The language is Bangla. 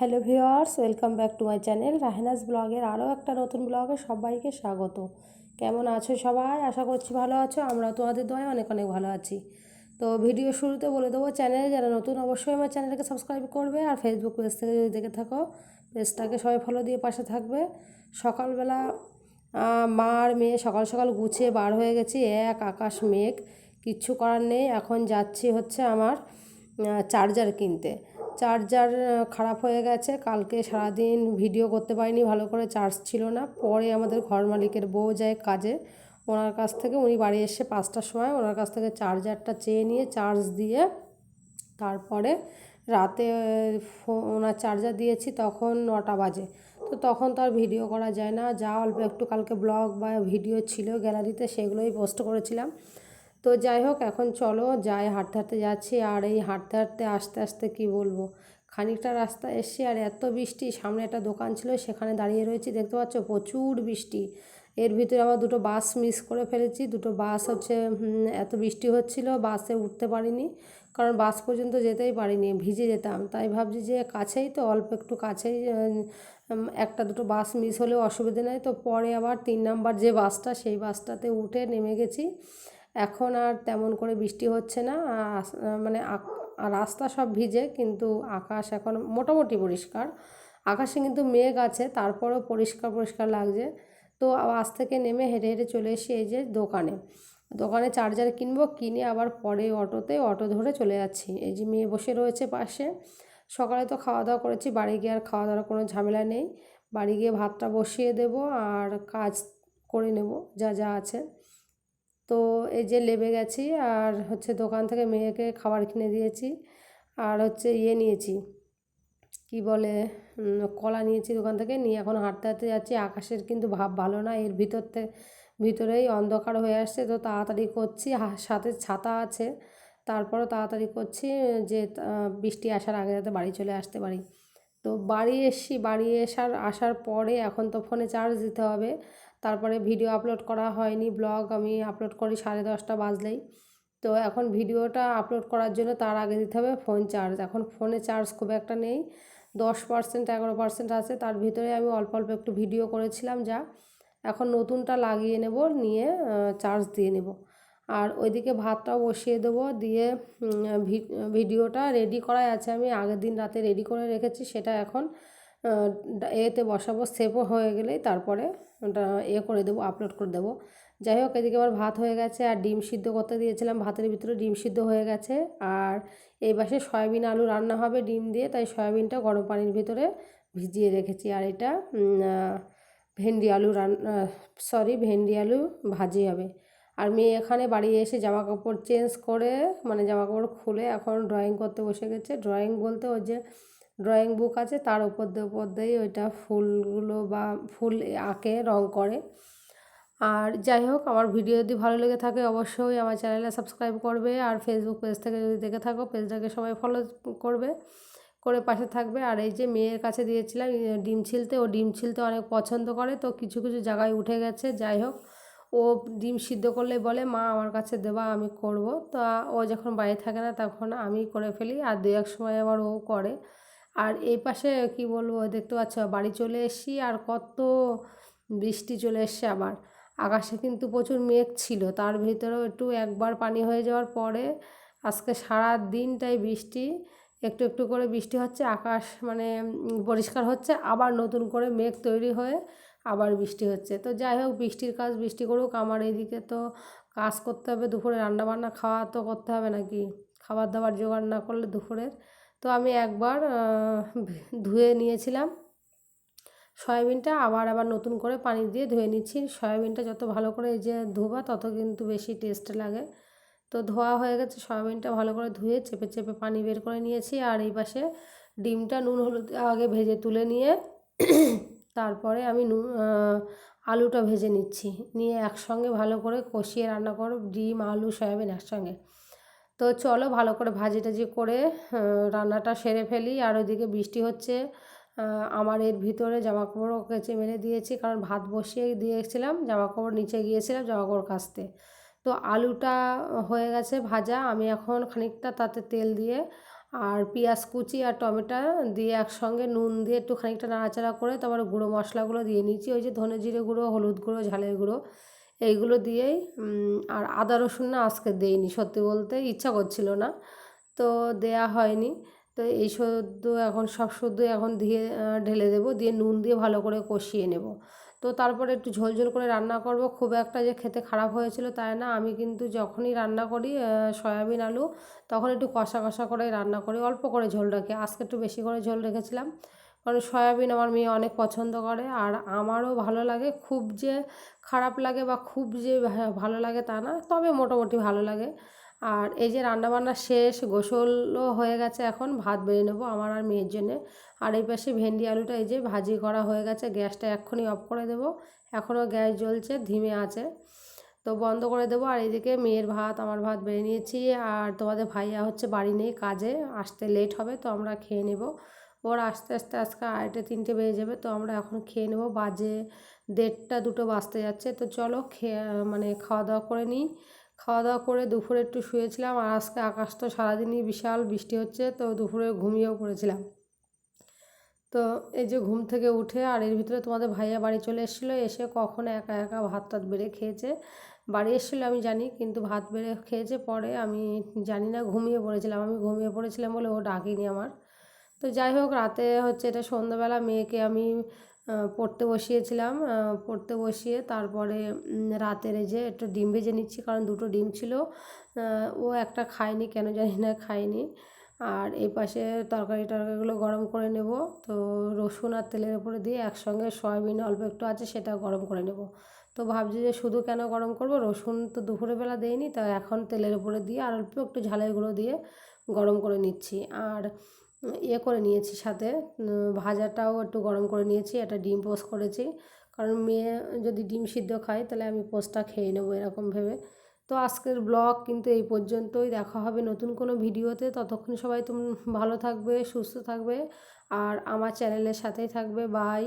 Hello viewers welcome back to my channel Rahenaz ব্লগের আরও একটা নতুন ব্লগে সবাইকে স্বাগত। কেমন আছো সবাই? আশা করছি ভালো আছো আমরা তোমাদের দয়ে অনেক অনেক ভালো আছি। তো ভিডিও শুরুতে বলে দেবো, চ্যানেলে যারা নতুন অবশ্যই আমার চ্যানেলটাকে সাবস্ক্রাইব করবে আর ফেসবুক পেজ থেকে যদি দেখে থাকো পেজটাকে সবাই ফলো দিয়ে পাশে থাকবে। সকালবেলা মা আর মেয়ে সকাল সকাল গুছিয়ে বার হয়ে গেছি, এক আকাশ মেঘ, কিচ্ছু করার নেই, এখন যাচ্ছি হচ্ছে আমার চার্জার কিনতে। চার্জার খারাপ হয়ে গেছে। কালকে সারাদিন ভিডিও করতে পারিনি, ভালো করে চার্জ ছিল না। পরে আমাদের ঘর মালিকের বউ যায় কাজে, ওনার কাছ থেকে উনি বাড়ি এসে পাঁচটার সময় ওনার কাছ থেকে চার্জারটা চেয়ে নিয়ে চার্জ দিয়ে তারপরে রাতে ওনার চার্জার দিয়েছি তখন নটা বাজে। তো তখন তো আর ভিডিও করা যায় না। যা অল্প একটু কালকে ব্লগ বা ভিডিও ছিল গ্যালারিতে সেগুলোই পোস্ট করেছিলাম। তো যাই হোক, এখন চলো যাই, হাঁটতে হাঁটতে যাচ্ছি। আর এই হাঁটতে হাঁটতে আস্তে আস্তে কি বলব, খানিকটা রাস্তা এসছি আর এত বৃষ্টি, সামনে একটা দোকান ছিল, সেখানে দাঁড়িয়ে রয়েছি। দেখতে পাচ্ছ প্রচুর বৃষ্টি। এর ভিতরে আমার দুটো বাস মিস করে ফেলেছি। দুটো বাস হচ্ছে এত বৃষ্টি হচ্ছিল, বাসে উঠতে পারিনি, কারণ বাস পর্যন্ত যেতেই পারিনি, ভিজে যেতাম। তাই ভাবছি যে কাছেই তো, অল্প একটু কাছেই একটা দুটো বাস মিস হলেও অসুবিধে নেই। তো পরে আবার তিন নাম্বার যে বাসটা, সেই বাসটাতে উঠে নেমে গেছি। এখন আর তেমন করে বৃষ্টি হচ্ছে না মানে রাস্তা সব ভিজে কিন্তু আকাশ এখন মোটামুটি পরিষ্কার। আকাশে কিন্তু মেঘ আছে, তারপরেও পরিষ্কার পরিষ্কার লাগছে। তো আজ থেকে নেমে হেঁটে হেঁটে চলে এসে এই যে দোকানে। দোকানে চার্জার কিনবো, কিনে আবার পরে অটোতে অটো ধরে চলে যাচ্ছি। এই যে মেয়ে বসে রয়েছে পাশে। সকালে তো খাওয়া দাওয়া করেছি, বাড়ি গিয়ে আর খাওয়া দাওয়ার কোনো ঝামেলা নেই। বাড়ি গিয়ে ভাতটা বসিয়ে দেব আর কাজ করে নেব, যা যা আছে। তো এই যে লেবে গেছি আর হচ্ছে দোকান থেকে মেয়েকে খাবার কিনে দিয়েছি আর হচ্ছে ইয়ে নিয়েছি, কি বলে কলা নিয়েছি দোকান থেকে, নিয়ে এখন হাঁটতে হাঁটতে যাচ্ছি। আকাশের কিন্তু ভাব ভালো না, এর ভিতর থেকে ভিতরেই অন্ধকার হয়ে আসছে। তো তাড়াতাড়ি করছি সাথে ছাতা আছে। তারপরও তাড়াতাড়ি করছি যে বৃষ্টি আসার আগে যাতে বাড়ি চলে আসতে পারি। তো বাড়ি এসছি, বাড়ি আসার আসার পরে এখন তো ফোনে চার্জ দিতে হবে। তারপরে ভিডিও আপলোড করা হয়নি ব্লগ আমি আপলোড করি সাড়ে দশটা বাজলেই। তো এখন ভিডিওটা আপলোড করার জন্য তার আগে দিতে হবে ফোন চার্জ এখন ফোনে চার্জ খুব একটা নেই, দশ পার্সেন্ট এগারো পার্সেন্ট আছে। তার ভিতরে আমি অল্প অল্প একটু ভিডিও করেছিলাম যা। এখন নতুনটা লাগিয়ে নেব, নিয়ে চার্জ দিয়ে নেব। আর ওইদিকে ভাতটাও বসিয়ে দেবো। দিয়ে ভিডিওটা রেডি করাই আছে আমি। আগের দিন রাতে রেডি করে রেখেছি, সেটা এখন এতে বসাবো সেভও হয়ে গেলেই তারপরে ওটা এ করে দেবো আপলোড করে দেবো। যাই হোক, এদিকে আবার ভাত হয়ে গেছে, আর ডিম সিদ্ধ করতে দিয়েছিলাম। ভাতের ভিতরে ডিম সিদ্ধ হয়ে গেছে। আর এই পাশে সয়াবিন আলু রান্না হবে ডিম দিয়ে, তাই সয়াবিনটা গরম পানির ভিতরে ভিজিয়ে রেখেছি। আর এটা ভেন্ডি আলু রান্না সরি ভেন্ডি আলু ভাজি হবে। আর মেয়ে এখানে বাড়ি এসে জামা কাপড় চেঞ্জ করে মানে জামা কাপড় খুলে এখন ড্রয়িং করতে বসে গেছে। ড্রয়িং বলতে ওই যে ড্রয়িং বুক আছে, তার উপর দিয়ে, উপর দিয়েই ওইটা ফুলগুলো বা ফুল আঁকে, রং করে। আর যাই হোক, আমার ভিডিও যদি ভালো লেগে থাকে অবশ্যই আমার চ্যানেলে সাবস্ক্রাইব করবে আর ফেসবুক পেজ থেকে যদি দেখে থাকো পেজটাকে সবাই ফলো করবে, করে পাশে থাকবে। আর এই যে মেয়ের কাছে দিয়েছিলাম, ডিম ছিলতে, ও ডিম ছিলতে অনেক পছন্দ করে, তো কিছু কিছু জায়গায় উঠে গেছে। যাই হোক ও ডিম সিদ্ধ করলে বলে, মা, আমার কাছে দেবা, আমি করব। তো ও যখন বাড়ি থাকে না তখন আমি করে ফেলি, আর দু এক সময় আবার ও করে। আর এই পাশে কি বলব, দেখতে পাচ্ছ, বাড়ি চলে এসছি, আর কত বৃষ্টি চলে এসছে আবার। আকাশে কিন্তু প্রচুর মেঘ ছিল, তার ভিতরেও একটু একবার পানি হয়ে যাওয়ার পরে আজকে সারা দিনটাই বৃষ্টি, একটু একটু করে বৃষ্টি হচ্ছে, আকাশ মানে পরিষ্কার হচ্ছে, আবার নতুন করে মেঘ তৈরি হয়ে আবার বৃষ্টি হচ্ছে। তো যাই হোক, বৃষ্টির কাজ বৃষ্টি করুক, আমার এইদিকে তো কাজ করতে হবে দুপুরে, রান্নাবান্না খাওয়া তো করতে হবে নাকি? খাবার দাবার জোগাড় না করলে দুপুরের তো আমি একবার ধুয়ে নিয়েছিলাম সয়াবিনটা, আবার আবার নতুন করে পানি দিয়ে ধুয়ে নিচ্ছি। সয়াবিনটা যত ভালো করে যে ধোবা, তত কিন্তু বেশি টেস্ট লাগে। তো ধোয়া হয়ে গেছে, সয়াবিনটা ভালো করে ধুয়ে চেপে চেপে পানি বের করে নিয়েছি। আর এই পাশে ডিমটা নুন হলুদ আগে ভেজে তুলে নিয়ে তারপরে আমি নুন আলুটা ভেজে নিচ্ছি। নিয়ে একসঙ্গে ভালো করে কষিয়ে রান্না করো ডিম, আলু, সয়াবিন একসঙ্গে। তো চলো ভালো করে ভাজি টাজি করে রান্নাটা সেরে ফেলি। আর ওইদিকে বৃষ্টি হচ্ছে আমার এর ভিতরে জামা কাপড়ও কেচে মেলে দিয়েছি, কারণ ভাত বসিয়ে দিয়েছিলাম জামা কাপড় নিচে গিয়েছিলাম জামা কাপড় কাচতে। তো আলুটা হয়ে গেছে ভাজা। আমি এখন খানিকটা তাতে তেল দিয়ে আর পেঁয়াজ, কুচি আর টমেটো দিয়ে একসঙ্গে নুন দিয়ে একটু খানিকটা নাড়াচাড়া করে তারপরে গুঁড়ো মশলাগুলো দিয়ে নিচ্ছি। ওই যে ধনে জিরে গুঁড়ো, হলুদ গুঁড়ো, ঝালের গুঁড়ো, এইগুলো দিয়েই আর আদা রসুন না আজকে দেইনি, সত্যি বলতে ইচ্ছা করছিল না, তো দেয়া হয়নি। তো এই সদ্য এখন, সব সদ্য এখন দিয়ে ঢেলে দেবো, দিয়ে নুন দিয়ে ভালো করে কষিয়ে নেব। তো তারপরে একটু ঝোল ঝোল করে রান্না করব। খুব একটা যে খেতে খারাপ হয়েছিল তাই না। আমি কিন্তু যখনই রান্না করি সয়াবিন আলু, তখন একটু কষা কষা করে রান্না করি, অল্প করে ঝোল রাখি। আজকে একটু বেশি করে ঝোল রেখেছিলাম। কারণ সয়াবিন আমার মেয়ে অনেক পছন্দ করে আর আমারও ভালো লাগে। খুব যে খারাপ লাগে বা খুব যে ভালো লাগে তা না, তবে মোটামুটি ভালো লাগে। আর এই যে রান্নাবান্না শেষ, গোসলও হয়ে গেছে এখন, ভাত বেড়ে নেব আমার আর মেয়ের জন্যে। আর এই পাশে ভেন্ডি আলুটা এই যে ভাজি করা হয়ে গেছে, গ্যাসটা এক্ষুনি অফ করে দেবো। এখনও গ্যাস জ্বলছে, ধিমে আছে। তো বন্ধ করে দেবো। আর এদিকে মেয়ের ভাত, আমার ভাত বেড়ে নিয়েছি। আর তোমাদের ভাইয়া হচ্ছে বাড়ি নেই কাজে, আসতে লেট হবে, তো আমরা খেয়ে নেব। ওর আস্তে আস্তে আজকে আড়াইটে, তিনটে বেজে যাবে, তো আমরা এখন খেয়ে নেব। বাজে দেড়টা, দুটো বাজতে যাচ্ছে, তো চলো খেয়ে মানে খাওয়া দাওয়া করে নিই। খাওয়া দাওয়া করে দুপুরে একটু শুয়েছিলাম আর আজকে আকাশ তো সারাদিনই বিশাল বৃষ্টি হচ্ছে, তো দুপুরে ঘুমিয়েও পড়েছিলাম। তো এই যে ঘুম থেকে উঠে আর এর ভিতরে তোমাদের ভাইয়া বাড়ি চলে এসেছিল, এসে কখন একা একা ভাত টাত বেড়ে খেয়েছে। বাড়ি এসেছিল আমি জানি, কিন্তু ভাত বেড়ে খেয়েছে পরে আমি জানি না, ঘুমিয়ে পড়েছিলাম। আমি ঘুমিয়ে পড়েছিলাম বলে ও ডাকিনি আমার। তো যাই হোক, রাতে হচ্ছে এটা সন্ধ্যাবেলা মেয়েকে আমি পড়তে বসিয়েছিলাম। পড়তে বসিয়ে তারপরে রাতের যে একটু ডিম ভেজে নিচ্ছি, কারণ দুটো ডিম ছিল ও একটা খায়নি, কেন জানি না, খায়নি। আর এই পাশে তরকারি টরকারিগুলো গরম করে নেব। তো রসুন আর তেলের উপরে দিয়ে একসঙ্গে সয়াবিন অল্প একটু আছে, সেটা গরম করে নেব। তো ভাবছি যে শুধু কেন গরম করব? রসুন তো দুপুরবেলা দেয়নি তো এখন তেলের উপরে দিয়ে আর অল্প একটু ঝালের গুঁড়ো দিয়ে গরম করে নিচ্ছি। আর ইয়ে করে নিয়েছি সাথে। ভাজাটাও একটু গরম করে নিয়েছি, একটা ডিম পোস্ট করেছি। কারণ মেয়ে যদি ডিম সিদ্ধ খায়, তাহলে আমি পোস্টটা খেয়ে নেব এরকম ভেবে। তো আজকের ব্লগ কিন্তু এই পর্যন্তই। দেখা হবে নতুন কোনো ভিডিওতে। ততক্ষণ সবাই তুমি, ভালো থাকবে, সুস্থ থাকবে। আর আমার চ্যানেলের সাথেই থাকবে। বাই।